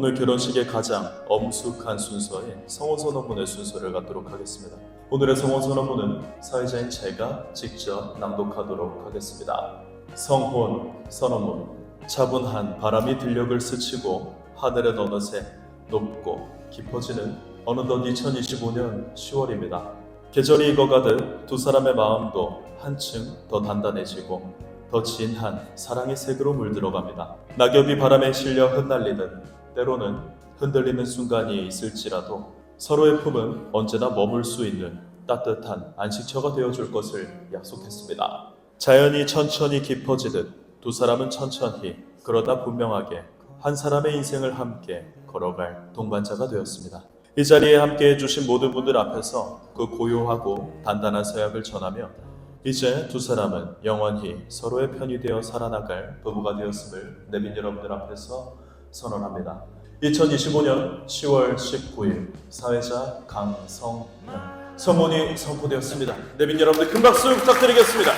오늘 결혼식의 가장 엄숙한 순서인 성혼선언문의 순서를 갖도록 하겠습니다. 오늘의 성혼선언문은 사회자인 제가 직접 낭독하도록 하겠습니다. 성혼 선언문 차분한 바람이 들녘을 스치고 하늘은 어느새 높고 깊어지는 어느덧 2025년 10월입니다. 계절이 익어가듯 두 사람의 마음도 한층 더 단단해지고 더 진한 사랑의 색으로 물들어갑니다. 낙엽이 바람에 실려 흩날리는 때로는 흔들리는 순간이 있을지라도 서로의 품은 언제나 머물 수 있는 따뜻한 안식처가 되어줄 것을 약속했습니다. 자연이 천천히 깊어지듯 두 사람은 천천히 그러다 분명하게 한 사람의 인생을 함께 걸어갈 동반자가 되었습니다. 이 자리에 함께 해주신 모든 분들 앞에서 그 고요하고 단단한 서약을 전하며 이제 두 사람은 영원히 서로의 편이 되어 살아나갈 부부가 되었음을 내빈 여러분들 앞에서 선언합니다. 2025년 10월 19일 사회자 강성현 성혼이 선포되었습니다. 내빈 여러분들 큰 박수 부탁드리겠습니다.